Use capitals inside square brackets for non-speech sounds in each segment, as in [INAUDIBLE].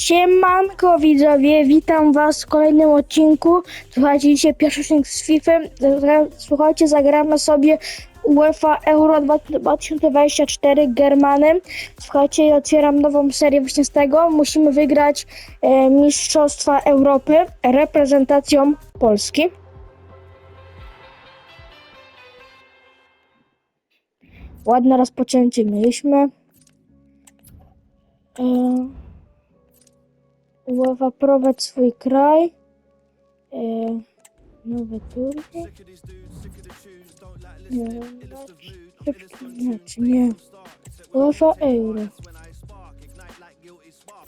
Siemanko widzowie, witam was w kolejnym odcinku. Słuchajcie, dzisiaj pierwszy odcinek z FIFA. Słuchajcie, zagramy sobie UEFA Euro 2024 Germanem. Słuchajcie, otwieram nową serię właśnie z tego. Musimy wygrać e, Mistrzostwa Europy reprezentacją Polski. Ładne rozpoczęcie mieliśmy. E, UEFA prowadź swój kraj. E, nowy turniej. Nie, szybki mecz, nie. UEFA Euro.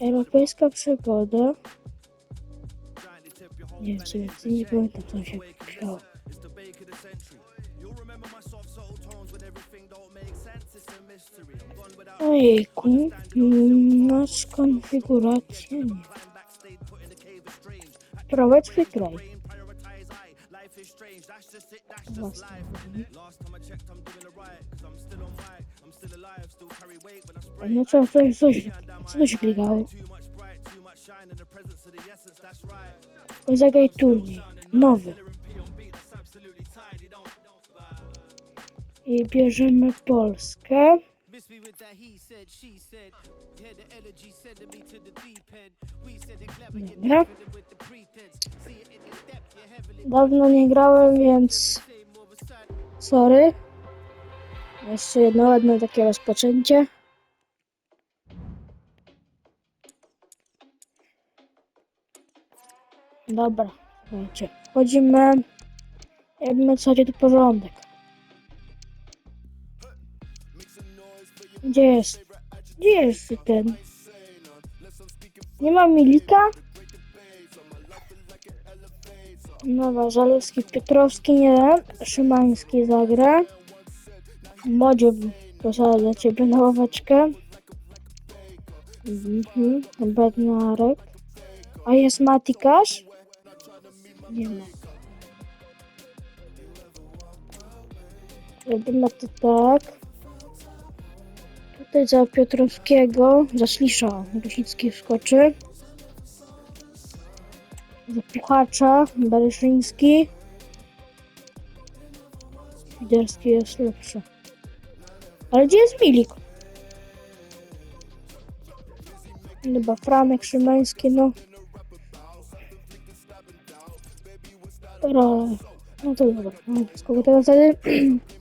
Europejska przygoda. Nie wiem, sobie nie pamiętam co się pisało. Ojejku, mm, masz konfigurację, nie. Prowadź kraj. No co, coś, coś, co to się klikało? Zagraj turniej, nowy. I bierzemy Polskę. Miss me with that he said, she said. Had the energy sending me to the deep end. We said it clever, different with the pretense. See it in depth, you're heavily Dawno nie grałem, więc same sorry. Jeszcze jedno ładne takie rozpoczęcie. Dobra, słuchajcie. Wchodzimy. Jakby co tu porządek. Gdzie jest? Gdzie jest ten? Nie ma Milika? Nowa, Zalewski, Piotrowski nie, Szymański zagra. Modzie posada dla ciebie na ławeczkę. Mhm, Bednarek. A jest Matikasz? Nie ma. Robimy to tak. Tutaj za Piotrowskiego, za Slisza, Rosicki wskoczy. Za Puchacza, Bereszyński. Świderski jest lepszy. Ale gdzie jest Milik? Chyba Franek, Szymański, no. Dobra, no to dobra. No, kogo teraz wtedy? [CLEARS THROAT]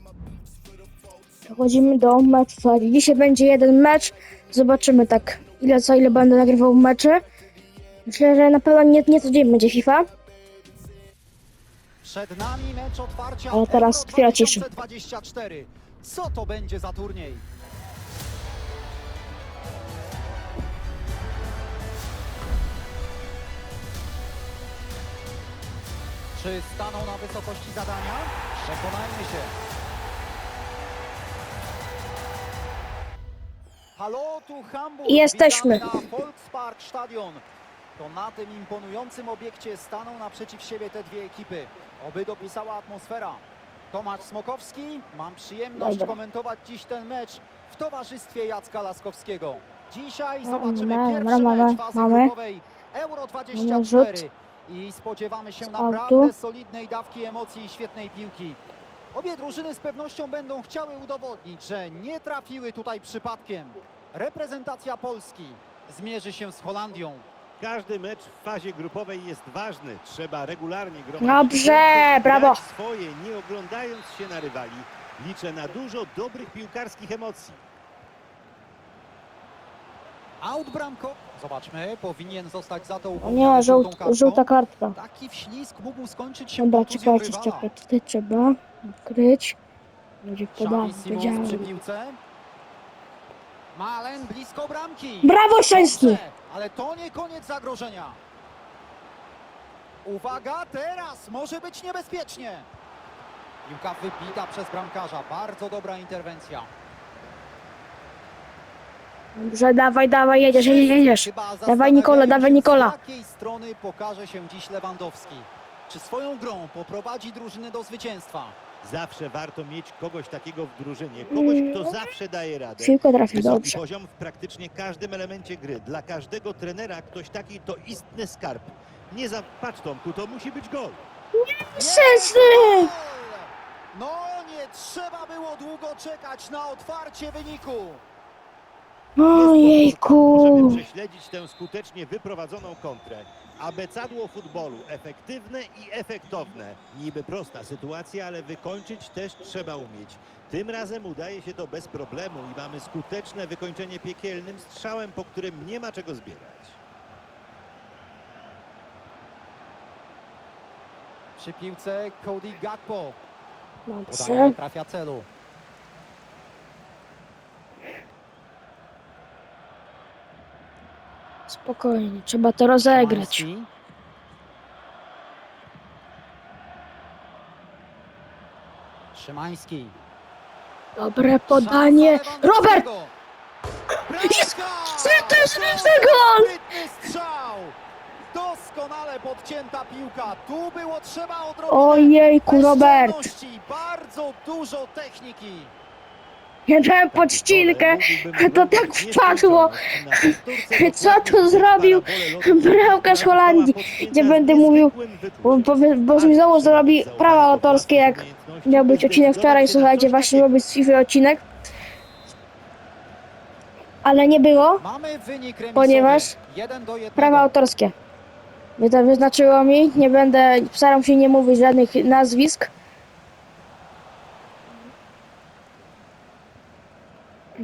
Przechodzimy do. Słuchajcie, Dzisiaj będzie jeden mecz. Zobaczymy tak, ile co, ile będę nagrywał mecze. Myślę, że na pewno nie, nie co dzień będzie FIFA. Przed nami mecz otwarcia Ale teraz Euro chwila ciszy. 2024. Co to będzie za turniej? Czy staną na wysokości zadania? Przekonajmy się. Halo, tu Hamburg. Jesteśmy. Na Volkspark Stadion. To na tym imponującym obiekcie staną naprzeciw siebie te dwie ekipy. Oby dopisała atmosfera. Tomasz Smokowski, mam przyjemność Dobra. komentować dziś ten mecz w towarzystwie Jacka Laskowskiego. Dzisiaj No, zobaczymy mamy, pierwszy mamy, mecz fazy mamy. grupowej Euro Mamy 24 rzut. i spodziewamy się Z naprawdę solidnej dawki emocji i świetnej piłki. Obie drużyny z pewnością będą chciały udowodnić, że nie trafiły tutaj przypadkiem. Reprezentacja Polski zmierzy się z Holandią. Każdy mecz w fazie grupowej jest ważny. Trzeba regularnie gromadzić Dobrze, brawo. swoje, nie oglądając się na rywali. Liczę na dużo dobrych piłkarskich emocji. Out bramko. Zobaczmy, powinien zostać za to O upomniany nie, żółt, żółta kartka. Taki wślizg mógł skończyć się Dobra, czekajcie, czekaj, tutaj trzeba ukryć. Będzie wiedziałem. piłce. Malen blisko bramki. Brawo, Szczęsny! Ale to nie koniec zagrożenia. Uwaga, teraz może być niebezpiecznie. Piłka wybita przez bramkarza. Bardzo dobra interwencja. Dobrze, dawaj, dawaj, jedziesz, jedziesz, jedziesz. Chyba Dawaj Nikola, dawaj Nikola. Z jakiej strony pokaże się dziś Lewandowski? Czy swoją grą poprowadzi drużynę do zwycięstwa? Zawsze warto mieć kogoś takiego w drużynie, kogoś, kto Mm. zawsze daje radę. Piłkę Wysoki dobrze. poziom w praktycznie każdym elemencie gry. Dla każdego trenera ktoś taki to istny skarb. Nie za patrz Tomku, to musi być gol. Gol! No nie trzeba było długo czekać na otwarcie wyniku. Ojejku. Możemy prześledzić tę skutecznie wyprowadzoną kontrę. Abecadło futbolu. Efektywne i efektowne. Niby prosta sytuacja, ale wykończyć też trzeba umieć. Tym razem udaje się to bez problemu i mamy skuteczne wykończenie piekielnym strzałem, po którym nie ma czego zbierać. Przy piłce Cody Gakpo. Podanie Dobrze. nie trafia celu. Spokojnie, trzeba to rozegrać. Szymański. Dobre podanie. Robert! Jest! Bramka! Sprytny gol! Sprytny strzał! Doskonale podcięta piłka. Tu było trzeba odrobić. Ojejku, Robert. Bardzo dużo techniki. Ja dałem pod ścinkę. to tak wpadło. Co tu zrobił bramkarz Holandii? Nie będę mówił, Bo, bo, bo mi znowu zrobi prawa autorskie, jak miał być odcinek wczoraj, słuchajcie, właśnie miał być FIFA odcinek. Ale nie było. Ponieważ 1 do 1. Prawa autorskie. Wy to wyznaczyło mi. Nie będę, staram się nie mówić żadnych nazwisk.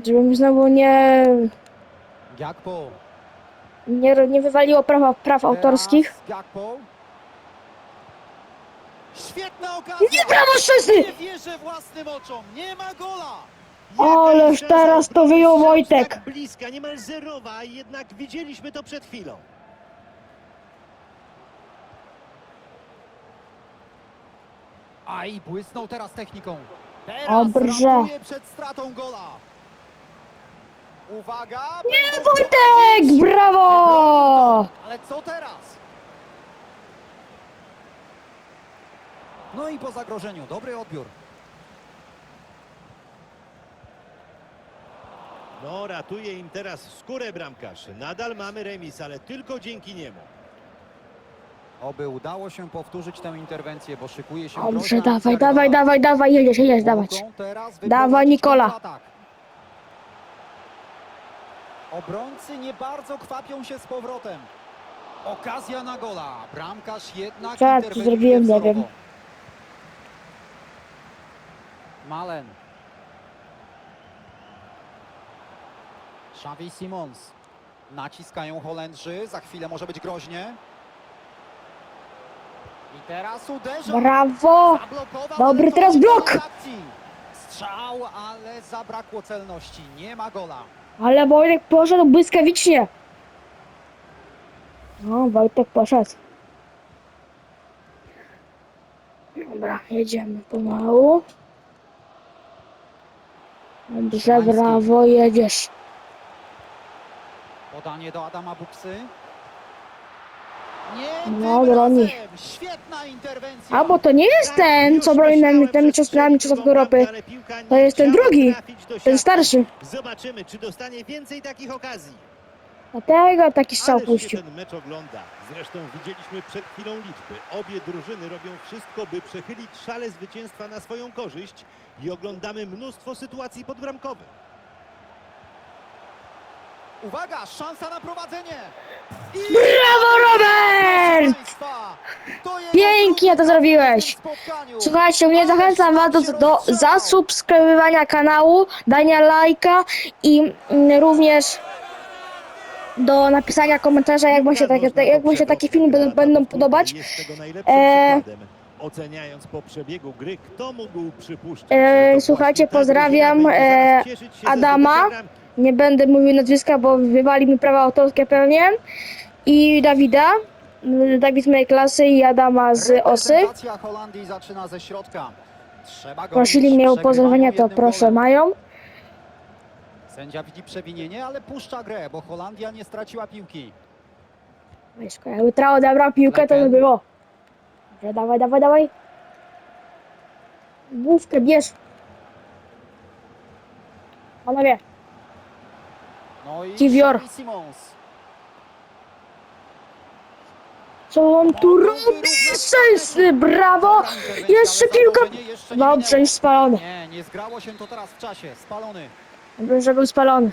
Żebym znowu nie, Gakpo. nie, nie wywaliło prawa, praw autorskich. Teraz Gakpo. Świetna okazja. Nie szczęsny! Nie wierzę własnym oczom. Nie ma gola. Ależ teraz to wyjął Wojtek. Tak bliska, niemal zerowa, a jednak widzieliśmy to przed chwilą. A i błysnął teraz techniką. Teraz Dobrze. ratuje przed stratą gola. Uwaga. Nie, Wojtek! Brawo! Ale co teraz? No i po zagrożeniu. Dobry odbiór. No, ratuje im teraz skórę bramkarz. Nadal mamy remis, ale tylko dzięki niemu. Oby udało się powtórzyć tę interwencję, bo szykuje się Dobrze, groźna dawaj, akcja dawaj, gola. dawaj, dawaj, jedziesz, jedziesz, dawać. Mogą teraz Dawaj, Nikola. kontratak. Obrońcy nie bardzo kwapią się z powrotem. Okazja na gola. Bramkarz jednak tu interweniuje zrobiłem, nie wzorowo. wiem. Malen. Xavi Simons. Naciskają Holendrzy. Za chwilę może być groźnie. I teraz uderza. Brawo! Zablokował, Dobry ale to teraz blok! akcji. Strzał, ale zabrakło celności. Nie ma gola. Ale Wojtek poszedł błyskawicznie. No, Wojtek poszedł. Dobra, jedziemy pomału. Dobrze, brawo, jedziesz. Podanie do Adama Buksy. No, broni. A, bo to nie jest ten, co broni nam ten mistrzostwami Mistrzostw Europy. To jest ten drugi, ten starszy. Zobaczymy, czy dostanie więcej takich okazji. Dlatego taki strzał Ależ się puścił. ten mecz ogląda. Zresztą widzieliśmy przed chwilą liczby. Obie drużyny robią wszystko, by przechylić szale zwycięstwa na swoją korzyść i oglądamy mnóstwo sytuacji podbramkowych. Uwaga, szansa na prowadzenie. I... Brawo, Robert! Pięknie to zrobiłeś. Słuchajcie, nie zachęcam was do, do zasubskrybowania kanału, dania lajka i mm, również do napisania komentarza, jak wam się takie, tak- jak wam się takie filmy będą, będą podobać. E. Oceniając po przebiegu gry, kto mógł przypuszczać, E, słuchajcie, pozdrawiam, e, Adama. Nie będę mówił nazwiska, bo wywali mi prawa autorskie pewnie. I Dawida, Dawid z mojej klasy i Adama z OSY. Reprezentacja Holandii zaczyna ze środka. Trzeba gonić. Prosili mnie o Przegrywają pozdrowienia, to jednym proszę, golem. mają. Sędzia widzi przewinienie, ale puszcza grę, bo Holandia nie straciła piłki. Weźko, jakby Trao odebrał piłkę, to by było. Dobrze, dawaj, dawaj, dawaj. Główkę bierz. Panowie, No i Kiwior. Simons. co on tu robi? Sensy, brawo! Jeszcze piłka. nie Dobrze, już spalony. Nie, nie zgrało się to teraz w czasie. Spalony. Dobrze, że był spalony.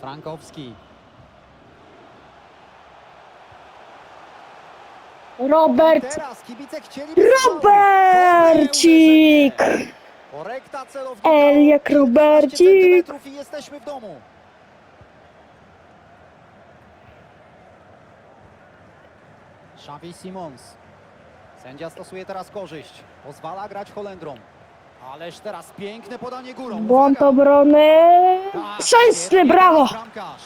Frankowski. Robert! Teraz kibice chcieli Robercik! Korekta celownika. El jak 15 Robercik! centymetrów I jesteśmy w domu. Xavi Simons. Sędzia stosuje teraz korzyść. Pozwala grać Holendrom. Ależ teraz piękne podanie górą. Błąd Uwaga! obrony. Tak, świetnie brawo! Bramkarz.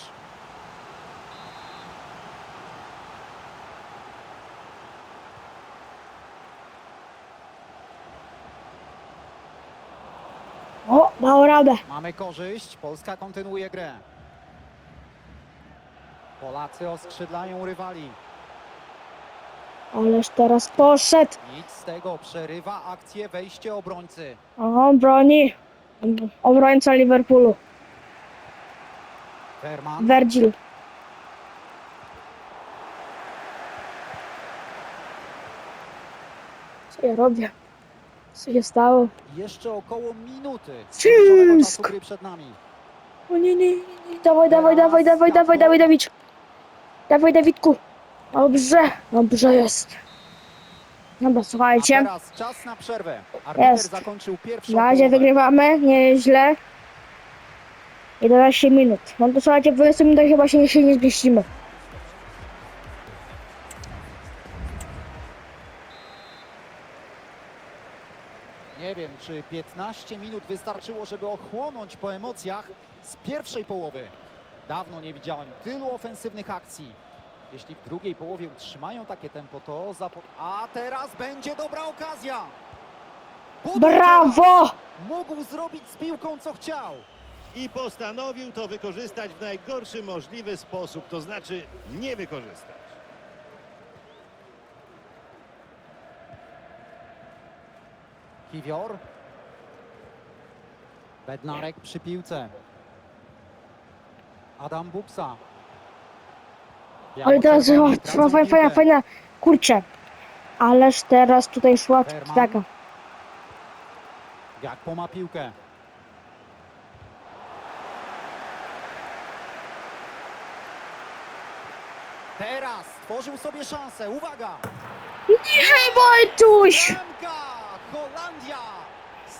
O, dał radę. Mamy korzyść. Polska kontynuuje grę. Polacy oskrzydlają rywali. Ależ teraz poszedł. Nic z tego. Przerywa akcję wejście obrońcy. O, broni. Obrońca Liverpoolu. Ferman. Virgil. Co ja robię? Co się stało? Jeszcze około minuty. Czasu gry przed nami. O nie, nie, nie, nie. Dawaj, dawaj, dawaj, dawaj, dawaj, dawaj, Dawid. Dawaj, Dawidku. Dobrze, dobrze jest. Dobra, A słuchajcie. teraz czas na przerwę. Arbiter Jest. zakończył pierwszą Na razie połowę. wygrywamy, nieźle. 11 minut. No to słuchajcie, w 20 minutach chyba się, się nie zmieścimy. Czy 15 minut wystarczyło, żeby ochłonąć po emocjach z pierwszej połowy. Dawno nie widziałem tylu ofensywnych akcji. Jeśli w drugiej połowie utrzymają takie tempo, to zapo... A teraz będzie dobra okazja! Podał Brawo! Mógł zrobić z piłką, co chciał. I postanowił to wykorzystać w najgorszy możliwy sposób, to znaczy nie wykorzystać. Kiwior. Bednarek przy piłce. Adam Buksa. Ale teraz fajna, fajna, fajna. Kurczę. Ależ teraz tutaj szła taka. Gakpo ma piłkę. Teraz stworzył sobie szansę. Uwaga! Nie, Wojtuś! Holandia!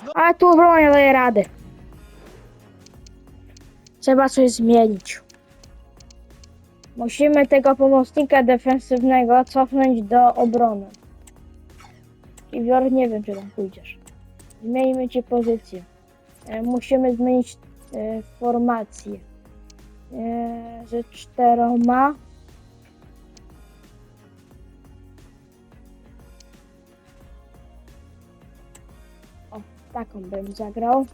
Znowu Ale tu obrona nie daje rady. Trzeba coś zmienić. Musimy tego pomocnika defensywnego cofnąć do obrony. I Wior, nie wiem, czy tam pójdziesz. Zmienimy ci pozycję. E, Musimy zmienić e, formację. E, ze czteroma. O, taką bym zagrał.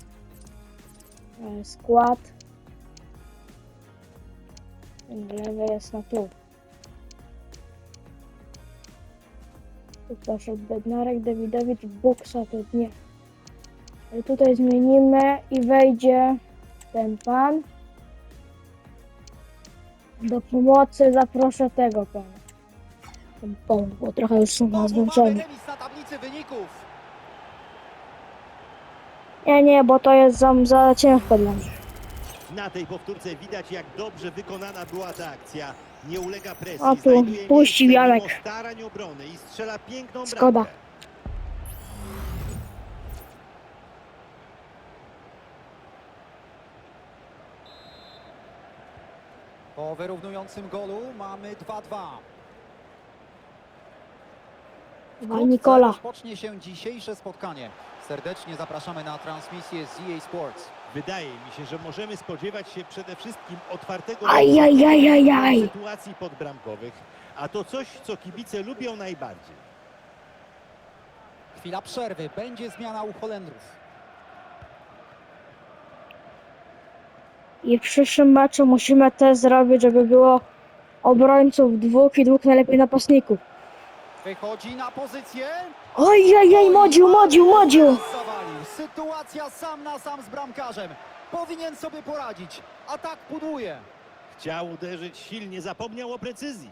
E, Skład. Lewy jest na tu. Tu poszedł Bednarek, Dawidowicz, Buksa to nie. Ale tutaj zmienimy i wejdzie ten pan. Do pomocy zaproszę tego pana. Ten pan, bo trochę już są na mamy zmęczeni. remis na tablicy wyników. Nie, nie, bo to jest za, za ciężko dla mnie. Na tej powtórce widać, jak dobrze wykonana była ta akcja. Nie ulega presji, O tu, znajduje puści miejsce mimo starań obrony i strzela piękną Szkoda. bramkę. Po wyrównującym golu mamy 2-2. Dawaj, Nikola. Rozpocznie się dzisiejsze spotkanie. Serdecznie zapraszamy na transmisję z EA Sports. Wydaje mi się, że możemy spodziewać się przede wszystkim otwartego Ajajajajaj. sytuacji podbramkowych, a to coś, co kibice lubią najbardziej. Chwila przerwy. Będzie zmiana u Holendrów. I w przyszłym meczu musimy też zrobić, żeby było obrońców dwóch i dwóch najlepiej napastników. Wychodzi na pozycję. Ojej, modził, modził, modził. Zawalił. Sytuacja sam na sam z bramkarzem. Powinien sobie poradzić. Atak pudłuje. Chciał uderzyć silnie, zapomniał o precyzji.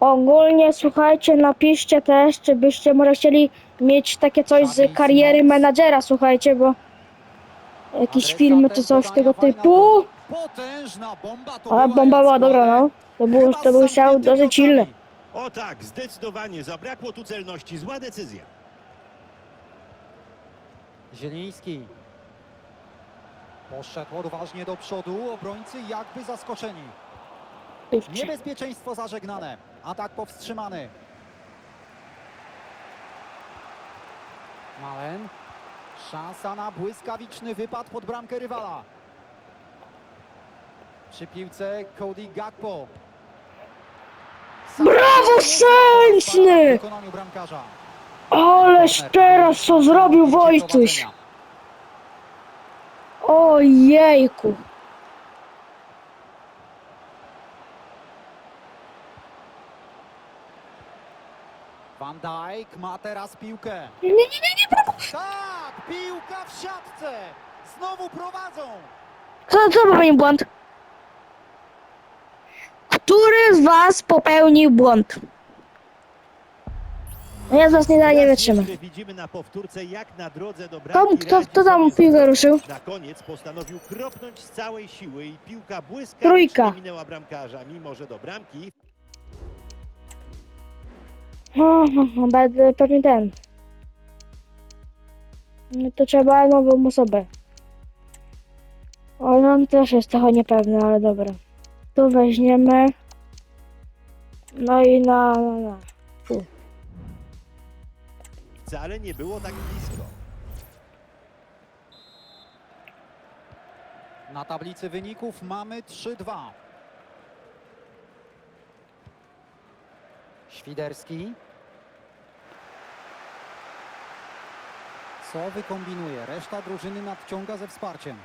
Ogólnie słuchajcie, napiszcie też, czy byście może chcieli mieć takie coś z kariery menadżera, słuchajcie, bo jakieś filmy czy coś tego typu. Potężna bomba to Ale była bomba była dobra, no. To był, to był strzał dosyć silny. O tak, zdecydowanie zabrakło tu celności. Zła decyzja. Zieliński. Poszedł odważnie do przodu. Obrońcy jakby zaskoczeni. Niebezpieczeństwo zażegnane. Atak powstrzymany. Malen. Szansa na błyskawiczny wypad pod bramkę rywala. Przy piłce Cody Gakpo. Brawo, Szczęsny! Ależ teraz co zrobił Wojtuś! Ojejku! Van Dijk ma teraz piłkę. Nie, nie, nie, nie, brawo! Tak, piłka w siatce. Znowu prowadzą. Co, co popełnił błąd? Który z was popełnił błąd? No ja z was nie da, nie wytrzymam. widzimy na powtórce, jak na drodze do Kto, bramki kto, radzi kto tam sobie piłkę ruszył? Na koniec postanowił kropnąć z całej siły i piłka błyskawicznie Trójka. minęła bramkarza, mimo że do bramki No, no, no, będę pewnie ten. No to trzeba nową osobę. O, on też jest trochę niepewny, ale dobra. Tu weźmiemy. No i na, na, na. wcale nie było tak blisko. Na tablicy wyników mamy 3-2. Świderski. Co wykombinuje? Reszta drużyny nadciąga ze wsparciem.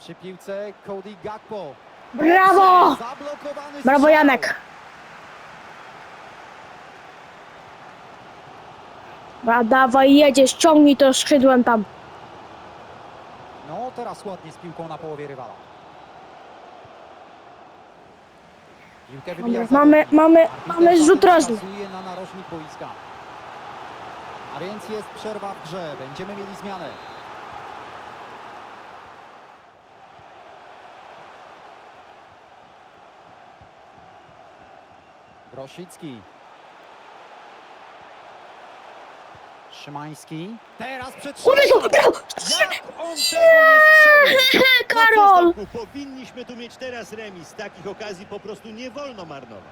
Przy piłce Cody Gakpo. Brawo! Zablokowany Brawo strzał. Janek! A dawaj, jedziesz, ciągnij to skrzydłem tam. No teraz ładnie z piłką na połowie rywala. Piłkę wybija Dobra, mamy, mamy, Arbiter mamy rzut zatem rożny. na narożnik boiska. A więc jest przerwa w grze. Będziemy mieli zmianę. Grosicki. Szymański. Teraz przed! Jak on? Karol! Powinniśmy tu mieć teraz remis. Takich okazji po prostu nie wolno marnować.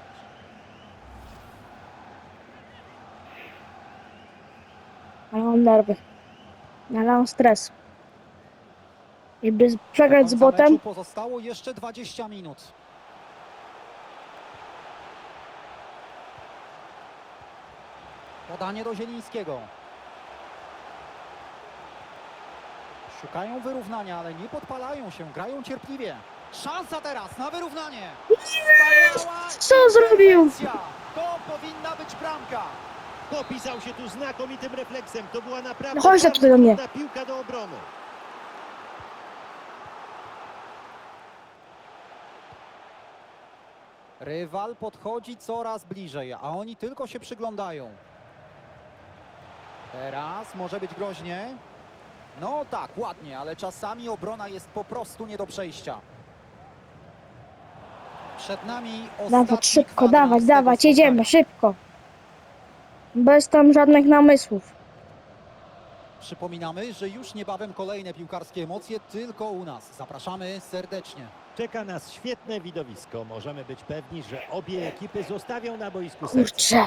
Ale mam nerwy. Ale mam stres. I by przegrać z Do końca botem, meczu Pozostało jeszcze 20 minut. Podanie do Zielińskiego. Szukają wyrównania, ale nie podpalają się, grają cierpliwie. Szansa teraz na wyrównanie. Wspaniała co zrobił? interwencja. To powinna być bramka. Popisał się tu znakomitym refleksem. To była naprawdę No chodź bardzo tutaj do mnie. trudna piłka do obrony. Rywal podchodzi coraz bliżej, a oni tylko się przyglądają. Teraz może być groźnie. No tak, ładnie, ale czasami obrona jest po prostu nie do przejścia. Przed nami ostatni dawać szybko, dawać, tego dawać, spotkania. jedziemy, szybko. Bez tam żadnych namysłów. Przypominamy, że już niebawem kolejne piłkarskie emocje tylko u nas. Zapraszamy serdecznie. Czeka nas świetne widowisko. Możemy być pewni, że obie ekipy zostawią na boisku serce. Kurczę.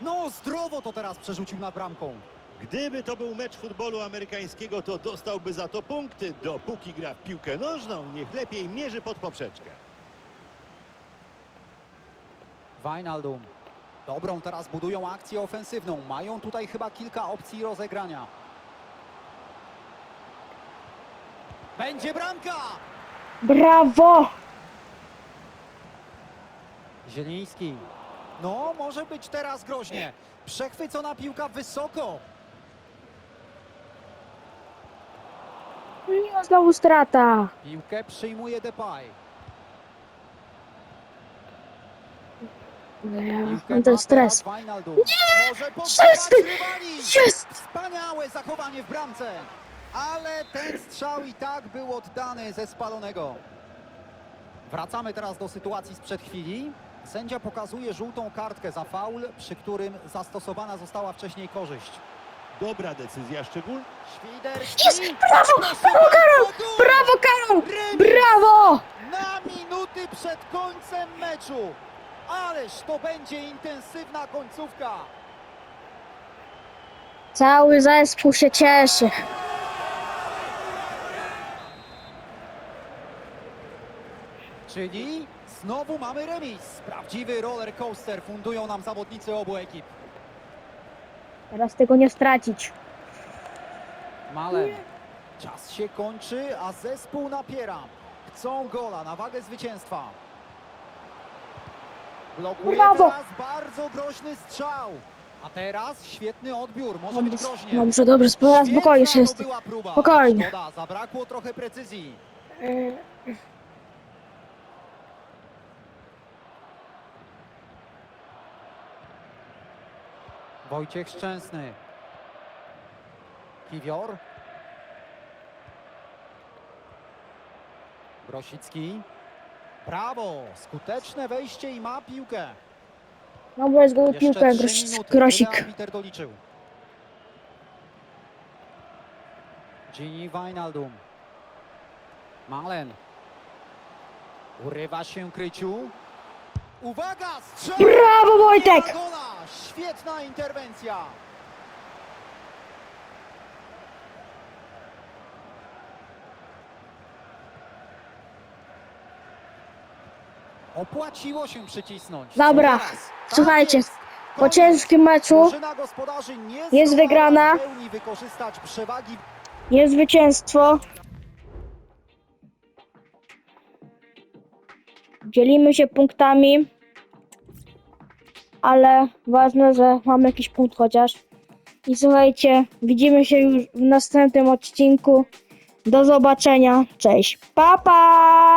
No zdrowo to teraz przerzucił nad bramką. Gdyby to był mecz futbolu amerykańskiego, to dostałby za to punkty. Dopóki gra w piłkę nożną, niech lepiej mierzy pod poprzeczkę. Wijnaldum. Dobrą teraz budują akcję ofensywną. Mają tutaj chyba kilka opcji rozegrania. Będzie bramka! Brawo! Zieliński. No, może być teraz groźnie. Przechwycona piłka wysoko. No, znowu strata. Piłkę przyjmuje Depay. Piłkę Mam ten ma stres. teraz Wijnaldum. Może powstrzymać Wszyscy! rywali. Jest! Wspaniałe zachowanie w bramce. Ale ten strzał i tak był oddany ze spalonego. Wracamy teraz do sytuacji sprzed chwili. Sędzia pokazuje żółtą kartkę za faul, przy którym zastosowana została wcześniej korzyść. Dobra decyzja, szczególnie. Jest! Brawo! Brawo, Karol! Brawo, Karol! Brawo! Na minuty przed końcem meczu. Ależ to będzie intensywna końcówka. Cały zespół się cieszy. Czyli znowu mamy remis. Prawdziwy roller coaster fundują nam zawodnicy obu ekip. Teraz tego nie stracić. Malen. Czas się kończy, a zespół napiera. Chcą gola na wagę zwycięstwa. Blokuje Brawo! teraz bardzo groźny strzał. A teraz świetny odbiór, może Dobrze, być groźnie. dobrze, dobrze, spokojnie, była próba. Spokojnie. Szkoda, zabrakło trochę precyzji. Wojciech Szczęsny. Kiwior. Grosicki. Brawo! Skuteczne wejście i ma piłkę. No jest go piłkę. Grosik. Doliczył. Gini Wijnaldum. Malen. Urywa się Kryciu. Uwaga! Strzał! Brawo, Wojtek! Świetna interwencja! Opłaciło się przycisnąć. Dobra, teraz? Tak słuchajcie, jest. Po Koniec. ciężkim meczu Drużyna gospodarzy nie jest zdołała wygrana. w pełni wykorzystać przewagi jest zwycięstwo. Dzielimy się punktami, ale ważne, że mamy jakiś punkt chociaż. I słuchajcie, widzimy się już w następnym odcinku. Do zobaczenia. Cześć. Pa pa!